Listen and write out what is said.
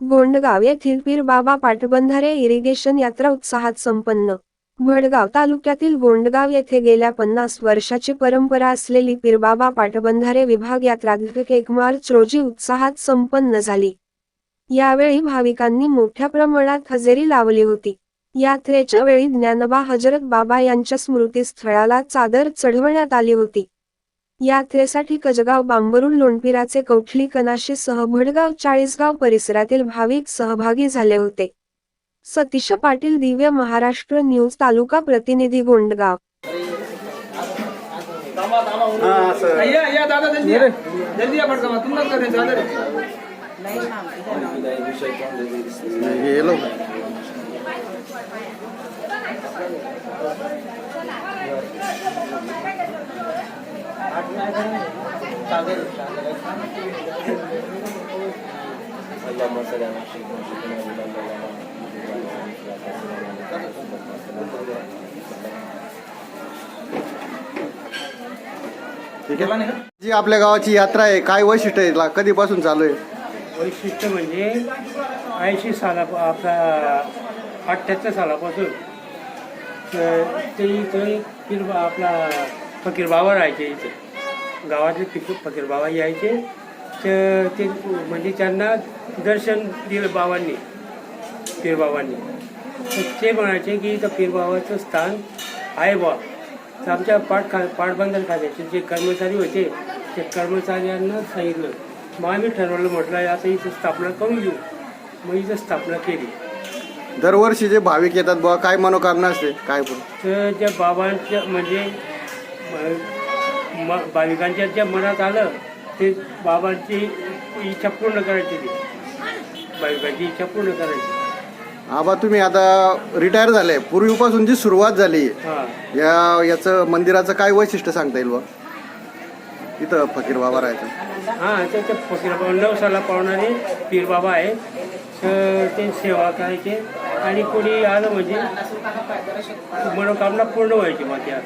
गोंडगाव येथील पीर बाबा पाटबंधारे इरिगेशन यात्रा उत्साहात संपन्न. भडगाव तालुक्यातील गोंडगाव येथे गेल्या पन्नास वर्षाची परंपरा असलेली पीरबाबा पाटबंधारे विभाग यात्रा एक मार्च रोजी उत्साहात संपन्न झाली. यावेळी भाविकांनी मोठ्या प्रमाणात हजेरी लावली होती. यात्रेच्या वेळी ज्ञानबा हजरत बाबा यांच्या स्मृतीस्थळाला चादर चढवण्यात आली होती. यात्रेसाठी कजगाव बांबरुड लोणपिराचे कौठली कनाशी सह भडगाव चाळीसगाव परिसरातील भाविक सहभागी झाले होते. सतीश पाटील दिव्य महाराष्ट्र न्यूज तालुका प्रतिनिधी गोंडगाव. दादा जी आपल्या गावाची यात्रा आहे. काय वैशिष्ट्य आहे? याला? कधीपासून चालू आहे? वैशिष्ट्य म्हणजे ऐंशी साला आपला अठ्ठ्याहत्तर सालापासून ते इथं पीर आपला फकीर बाबा राहायचे इथे. गावातले फिक फकीर बाबा यायचे. तर ते म्हणजे त्यांना दर्शन दिलं बाबांनी पीर बाबांनी. तर ते म्हणायचे की इथं पीर बाबाचं स्थान आहे बा तर आमच्या पाठ खा पाटबंधन खात्याचे जे कर्मचारी होते ते कर्मचाऱ्यांना सांगितलं मग आम्ही ठरवलं म्हटलं आता इथं स्थापना करून घेऊ. मग इथं स्थापना केली. दरवर्षी जे भाविक येतात बुवा काय मनोकामना असते? काय पण. तर त्या बाबांच्या म्हणजे म- भाविकांच्या ज्या मनात आलं ते बाबांची इच्छा पूर्ण करायची ती. भाविकांची इच्छा पूर्ण करायची. आबा तुम्ही आता रिटायर झाले. पूर्वीपासून जी सुरुवात झाली हां. या याचं मंदिराचं काय वैशिष्ट्य सांगता येईल बा? इथं फकीर बाबा राहायचं. हां तर ते फकीर बाबा नऊ साला पावणारे पीर बाबा आहे तर ते सेवा करायचे आणि कोणी आलं म्हणजे मनोकामना पूर्ण व्हायची मग त्या.